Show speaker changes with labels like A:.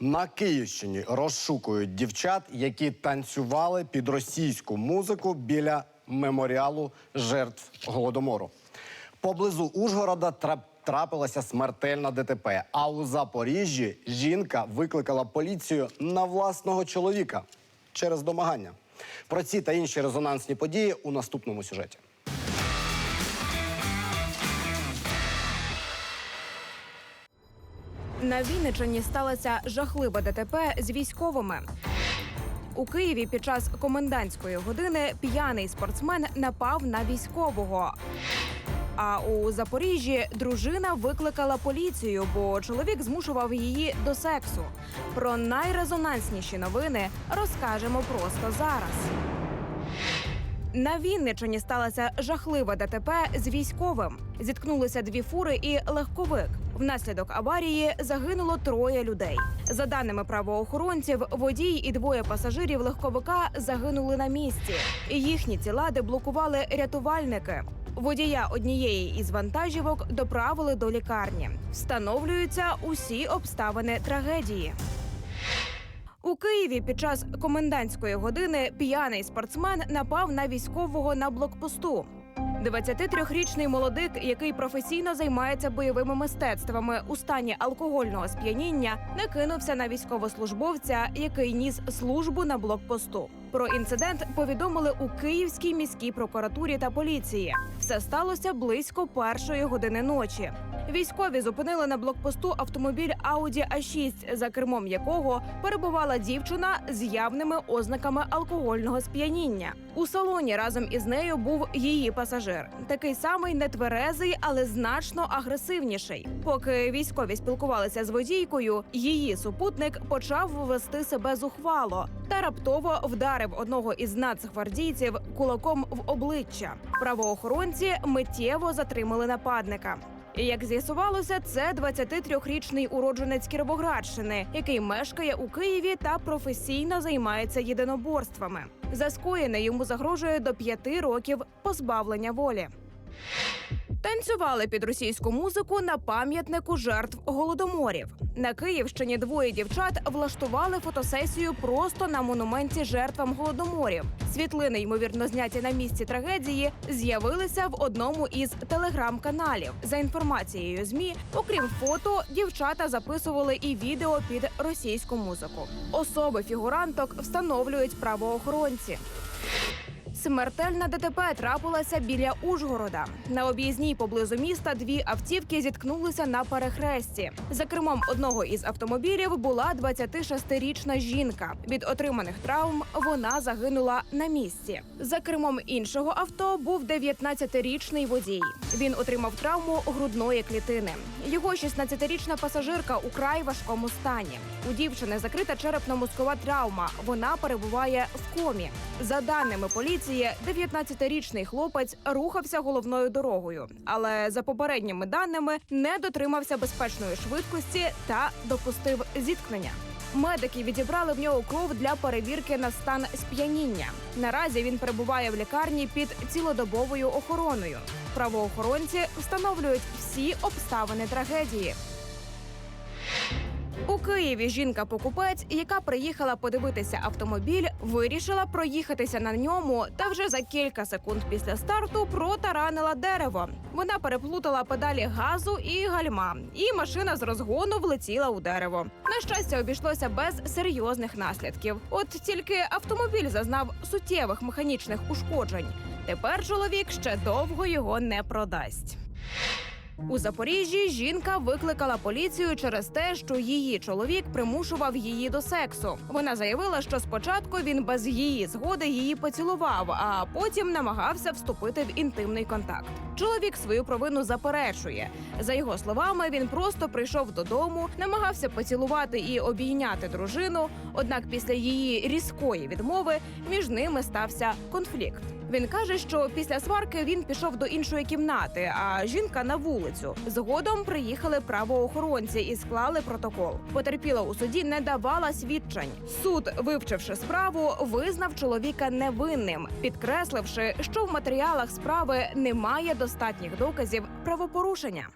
A: На Київщині розшукують дівчат, які танцювали під російську музику біля меморіалу жертв голодомору. Поблизу Ужгорода трапилася смертельна ДТП. А у Запоріжжі жінка викликала поліцію на власного чоловіка через домагання. Про ці та інші резонансні події у наступному сюжеті.
B: На Вінниччині сталося жахливе ДТП з військовими. У Києві під час комендантської години п'яний спортсмен напав на військового. А у Запоріжжі дружина викликала поліцію, бо чоловік змушував її до сексу. Про найрезонансніші новини розкажемо просто зараз. На Вінниччині сталося жахливе ДТП з військовим. Зіткнулися дві фури і легковик. Внаслідок аварії загинуло троє людей. За даними правоохоронців, водій і двоє пасажирів легковика загинули на місці. Їхні тіла деблокували рятувальники. Водія однієї із вантажівок доправили до лікарні. Встановлюються усі обставини трагедії. У Києві під час комендантської години п'яний спортсмен напав на військового на блокпосту. 23-річний молодик, який професійно займається бойовими мистецтвами у стані алкогольного сп'яніння, накинувся на військовослужбовця, який ніс службу на блокпосту. Про інцидент повідомили у Київській міській прокуратурі та поліції. Все сталося близько першої години ночі. Військові зупинили на блокпосту автомобіль Audi A6, за кермом якого перебувала дівчина з явними ознаками алкогольного сп'яніння. У салоні разом із нею був її пасажир, такий самий нетверезий, але значно агресивніший. Поки військові спілкувалися з водійкою, її супутник почав вести себе зухвало та раптово вдарив одного із нацгвардійців кулаком в обличчя. Правоохоронці миттєво затримали нападника. Як з'ясувалося, це 23-річний уродженець Кіровоградщини, який мешкає у Києві та професійно займається єдиноборствами. За скоєне йому загрожує до п'яти років позбавлення волі. Танцювали під російську музику на пам'ятнику жертв голодоморів. На Київщині двоє дівчат влаштували фотосесію просто на монументі жертвам голодоморів. Світлини, ймовірно, зняті на місці трагедії, з'явилися в одному із телеграм-каналів. За інформацією змі, окрім фото, дівчата записували і відео під російську музику. Особи фігуранток встановлюють правоохоронці. Смертельна ДТП трапилася біля Ужгорода. На об'їзній поблизу міста дві автівки зіткнулися на перехресті. За кермом одного із автомобілів була 26-річна жінка. Від отриманих травм вона загинула на місці. За кермом іншого авто був 19-річний водій. Він отримав травму грудної клітини. Його 16-річна пасажирка у край важкому стані. У дівчини закрита черепно-мозкова травма. Вона перебуває в комі. За даними поліції, 19-річний хлопець рухався головною дорогою, але за попередніми даними не дотримався безпечної швидкості та допустив зіткнення. Медики відібрали в нього кров для перевірки на стан сп'яніння. Наразі він перебуває в лікарні під цілодобовою охороною. Правоохоронці встановлюють всі обставини трагедії. У Києві жінка-покупець, яка приїхала подивитися автомобіль, вирішила проїхатися на ньому та вже за кілька секунд після старту протаранила дерево. Вона переплутала педалі газу і гальма, і машина з розгону влетіла у дерево. На щастя, обійшлося без серйозних наслідків. От тільки автомобіль зазнав суттєвих механічних ушкоджень. Тепер чоловік ще довго його не продасть. У Запоріжжі жінка викликала поліцію через те, що її чоловік примушував її до сексу. Вона заявила, що спочатку він без її згоди її поцілував, а потім намагався вступити в інтимний контакт. Чоловік свою провину заперечує. За його словами, він просто прийшов додому, намагався поцілувати і обійняти дружину. Однак після її різкої відмови між ними стався конфлікт. Він каже, що після сварки він пішов до іншої кімнати, а жінка на вулицю. Згодом приїхали правоохоронці і склали протокол. Потерпіла у суді не давала свідчень. Суд, вивчивши справу, визнав чоловіка невинним, підкресливши, що в матеріалах справи немає достатніх доказів правопорушення.